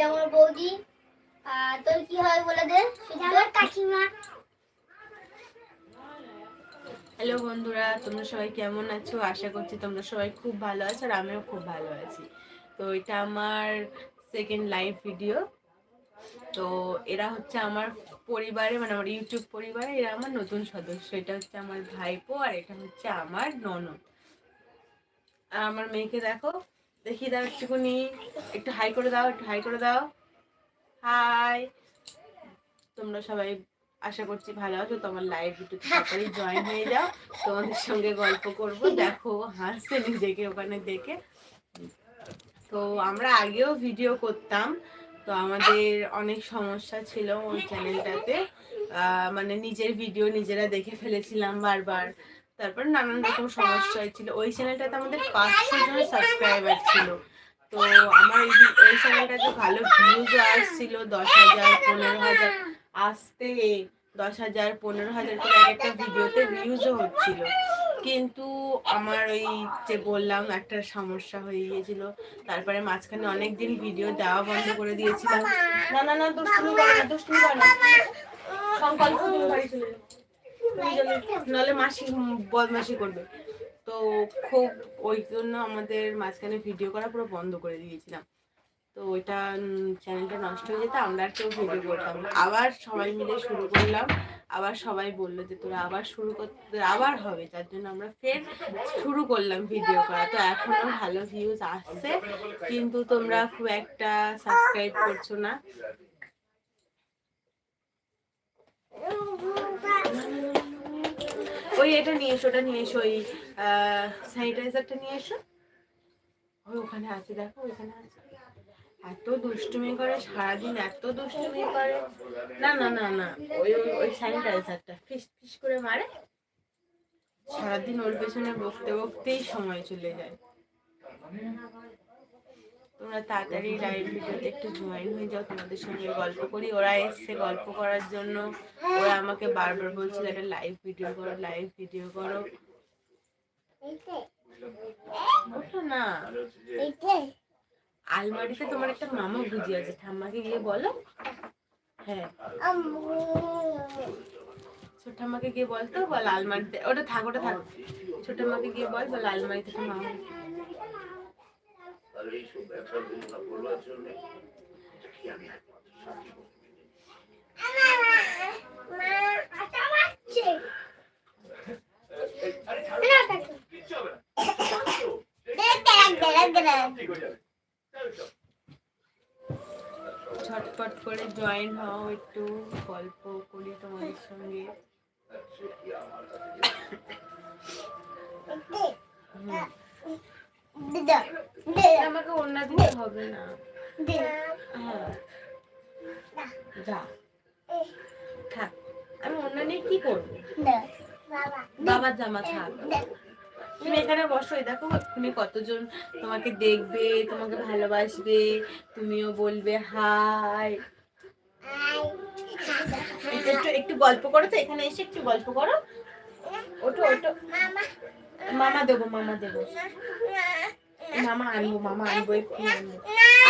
এটা আমার বৌদি। আর তোর কি হয় বলে দে? আমার কাকিমা। হ্যালো বন্ধুরা তোমরা সবাই কেমন আছো? আশা করছি তোমরা সবাই খুব ভালো আছো আর আমিও খুব ভালো আছি। তো এটা আমার সেকেন্ড লাইভ ভিডিও তো এরা হচ্ছে আমার পরিবারে মানে আমার ইউটিউব পরিবারে এরা আমার নতুন সদস্য। এটা হচ্ছে আমার ভাইপো আর এটা হচ্ছে আমার ননদ। আর আমার মেয়েকে দেখো। দেখি দাও একটুখানি। একটু হাই করে দাও, একটু হাই করে দাও। হাই তোমরা সবাই আশা করছি ভালো আছো। তোমার লাইভ একটু তাড়াতাড়ি জয়েন হয়ে যাও। তোমাদের সঙ্গে গল্প করব। দেখো, হাসছে নিজেকে ওখানে দেখে। তো আমরা আগেও ভিডিও করতাম। তো আমাদের অনেক সমস্যা ছিল ওই চ্যানেলটাতে মানে নিজের ভিডিও নিজেরা দেখে ফেলেছিলাম বারবার। তারপর নানান রকম সমস্যা হয়েছিল। ওই চ্যানেলটাতে আমাদের পাঁচশো জন সাবস্ক্রাইবার ছিল। তো আমার এই ওই চ্যানেলটাতে ভালো ভিউজ আসছিল, দশ হাজার, পনেরো হাজার। আসতে দশ হাজার, পনেরো হাজার করে এক একটা ভিডিওতে ভিউজও হচ্ছিল। কিন্তু আমার ওই যে বললাম, একটা সমস্যা হয়ে গিয়েছিল। তারপরে মাঝখানে অনেক দিন ভিডিও দেওয়া বন্ধ করে দিয়েছিলাম। না না না, দুষ্টুমি করে না, দুষ্টুমি করে না। সংকল্প বাড়ি চলে নাহলে মাসি বদমাসি করবে। তো খুব ওই জন্য আমাদের মাঝখানে ভিডিও করা পুরো বন্ধ করে দিয়েছিলাম। তো ওইটা চ্যানেলটা নষ্ট হয়ে যেত আমরা আর কেউ ভিডিও করতাম আবার সবাই মিলে শুরু করলাম। আবার সবাই বলল যে, তোরা আবার শুরু করতে আবার হবে। তার জন্য আমরা ফের শুরু করলাম ভিডিও করা। তো এখনও ভালো ভিউজ আসছে, কিন্তু তোমরা খুব একটা সাবস্ক্রাইব করছ না। ওই এটা নিয়ে এসো, ওটা নিয়ে এসো, ওই স্যানিটাইজারটা নিয়ে এসো। ওই ওখানে আছে, দেখো, ওইখানে আছে। এত দুষ্টুমি করে, সারাদিন এত দুষ্টুমি করে। না না না না, ওই, ওই- স্যানিটাইজারটা ফিস ফিস করে মারে। সারাদিন ওর পেছনে বকতে, বকতেই সময় চলে যায়। তোমরা তাড়াতাড়ি লাইভ ভিডিওতে একটু জয়েন হয়ে যাও, তোমাদের সঙ্গে গল্প করি। ওরা এসছে গল্প করার জন্য। ওরা আমাকে বারবার বলছিল একটা লাইভ ভিডিও করো লাইভ ভিডিও করো। ওঠো না। আলমারিতে তোমার একটা মামা বুঝি আছে। ঠাম্মাকে গিয়ে বলো। হ্যাঁ। ছোট ঠাম্মাকে গিয়ে বলতো বল আলমারিতে। ওটা থাক ওটা থাক। ছোট মাকে গিয়ে বল বল আলমারিতে মামা আর এইসব ব্যবসাগুলো না করবার জন্য এটা কি আমি একমাত্র সাথী। ঝটপট করে জয়েন হও একটু গল্প করি তোমাদের সঙ্গে কাছে হুম। আমাকে অন্য দিতে হবে না। হ্যাঁ। যা। থাক। আমি অন্য নিয়ে কি করব? বাবার জামা থাক। তুমি এখানে বসো দেখো এক্ষুনি কতজন তোমাকে দেখবে তোমাকে ভালোবাসবে তুমিও বলবে হাই। একটু একটু গল্প করো তো এখানে এসে একটু গল্প করো। ওটো ওটো মামা দেবো মামা দেবো। মামা আনব মামা আনব, একটু আনব।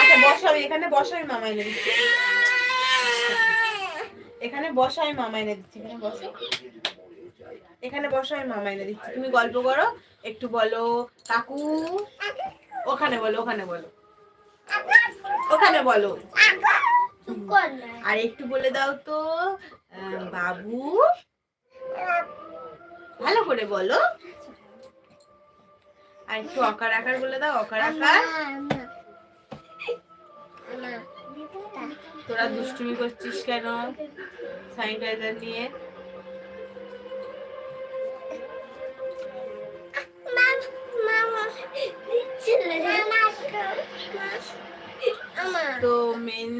আচ্ছা বসো, আমি এখানে বসো, আমি মামা এনে দিচ্ছি। এখানে বসো, আমি মামা এনে দিচ্ছি। এখানে বসো। এখানে বসো, আমি মামা এনে দিচ্ছি। তুমি গল্প করো, একটু বলো, কাকু। ওখানে বলো ওখানে বলো। ওখানে বলো। আর একটু বলে দাও তো বাবু। ভালো করে বলো। আর একটু অকার আকার বলে দাও অকার আকার। তোরা দুষ্টুমি করছিস কেন? স্যানিটাইজার নিয়ে। তো মেন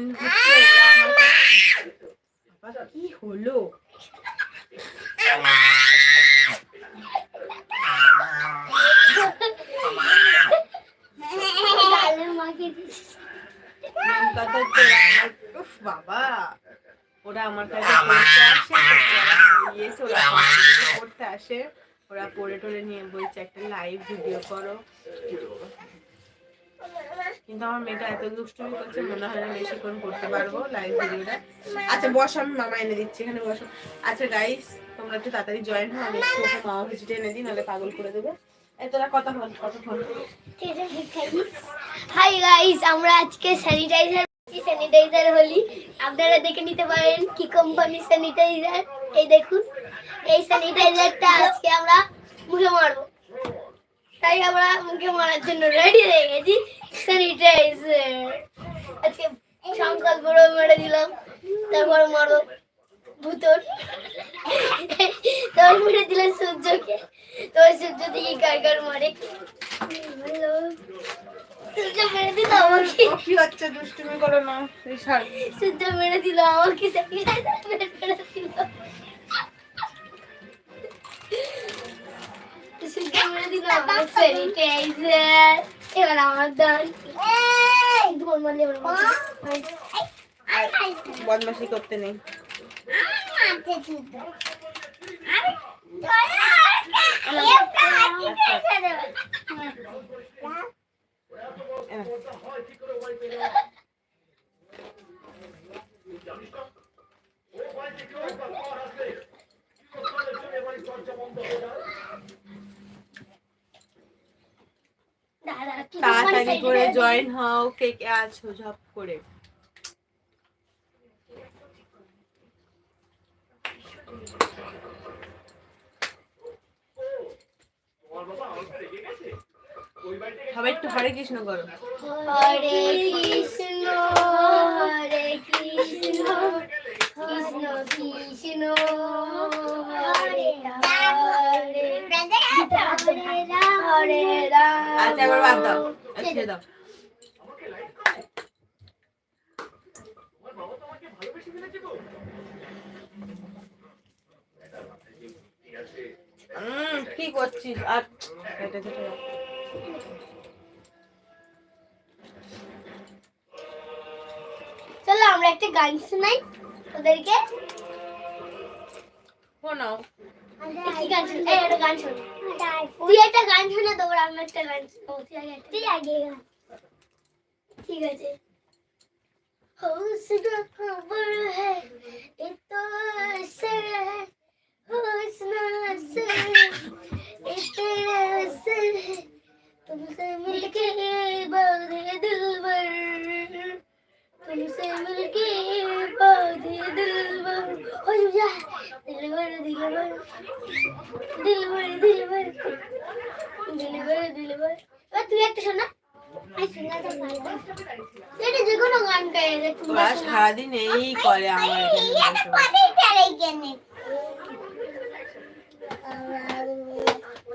কি হলো মেন কথা হচ্ছে ওরা আমার উফ ওরা টরে নিয়ে বলছে একটা লাইভ ভিডিও করো কিন্তু আমার মেয়েটা এত মনে হয় না করতে পারব লাইভ ভিডিওটা আচ্ছা বস আমি মামা এনে দিচ্ছি এখানে বসো আচ্ছা গাইস তোমরা একটু তাড়াতাড়ি জয়েন হও, আমি মামা ভিজিটে এনে দিই, নাহলে পাগল করে দেবে। হাই গাইস আমরা আজকে স্যানিটাইজার স্যানিটাইজার হলি। আপনারা দেখে নিতে পারেন কি কোম্পানির স্যানিটাইজার এই দেখুন, এই স্যানিটাইজারটা আজকে আমরা মুখে মারবো। তাই আমরা মুখে মারার জন্য রেডি হয়ে গেছি স্যানিটাইজার আজকে সংকল্প মেরে দিলাম, তারপর মারবো। ভূতর তারপর মেরে দিলাম সূর্যকে। তো ওই সূর্য দিকে কার কার মারে। হ্যালো। সূর্য মেরে দিল আমাকে। কি হচ্ছে দুষ্টুমি করো না সূর্য মেরে দিল আমাকে। মেরে দিল সূর্য মেরে দিল আমাকে। স্যানিটাইজার। এবার আমার দান এবার বদমাশি করতে নেই। তাড়াতাড়ি করে জয়েন হও কে কে আছো ঝপ করে। সবাই একটু হরে কৃষ্ণ করো। হরে কৃষ্ণ হরে কৃষ্ণ কৃষ্ণ কৃষ্ণ হরে হরে হরে রাম। আচ্ছা এবার বাদ দাও আচ্ছা, দাও। কি করছিস আর এটা কেটে দাও। চলো আমরা একটা গান শোনাই ওদেরকে শোনাও কি গান শোন এই একটা গান শোন তুই একটা গান শোনা তো আমি একটা গান শোনাবো তুই আগে একটা- তুই আগে গা। ঠিক আছে हुस्न खबर है ये तो असर है সারাদিন এই করে আমার।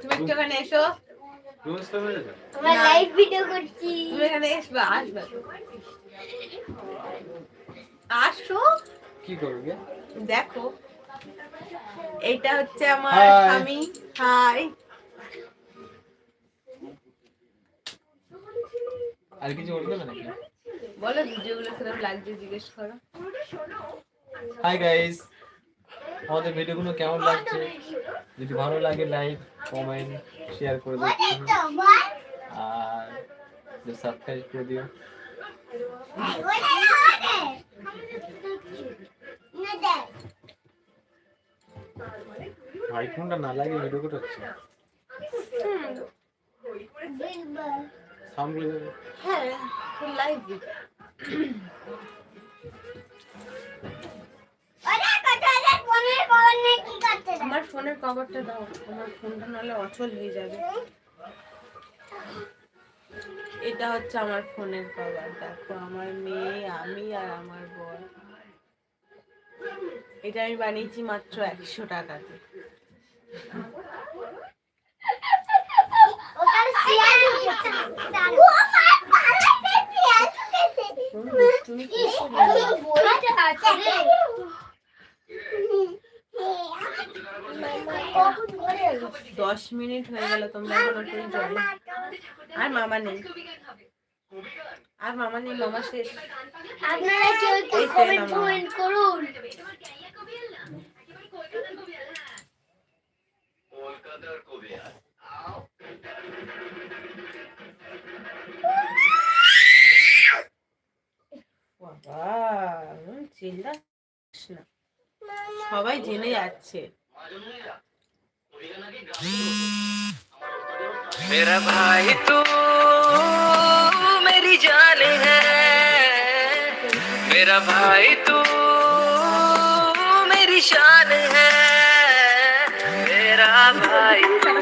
তুমি একটু এখানে এসো। আমরা লাইভ ভিডিও করছি। তুমি এখানে এসবে আসবে। আসো। কি করবে দেখো। এইটা হচ্ছে আমার স্বামী। হাই আর কিছু বলবে না নাকি? বলো ভিডিওগুলো কীরকম লাগছে জিজ্ঞেস করো। হাই গাইস আমাদের ভিডিওগুলো কেমন লাগছে? যদি ভালো লাগে লাইক কমেন্ট শেয়ার করে দিও। আর সাবস্ক্রাইব করে দিও। আইফোনটা না লাগে ভিডিও করতে হচ্ছে দেবে হ্যাঁ লাইভ আমার ফোনের কভারটা দাও আমার ফোনটা নাহলে অচল হয়ে যাবে। এটা হচ্ছে আমার ফোনের কভার দেখো আমার মেয়ে আমি আর আমার বর। এটা আমি বানিয়েছি মাত্র একশো টাকাতে। তুমি কি দশ মিনিট হয়ে গেল তোমরা এখনও কেউ জয়েন আর মামা নেই। আর মামা নেই মামা শেষ। আপনারা কেউ একটু কমেন্ট কমেন্ট করুন কলকাতার কবি বাবা চিল্লাস না। সবাই জেনে যাচ্ছে। मेरा भाई तू मेरी जान है। मेरा भाई तू मेरी शान है। मेरा भाई तू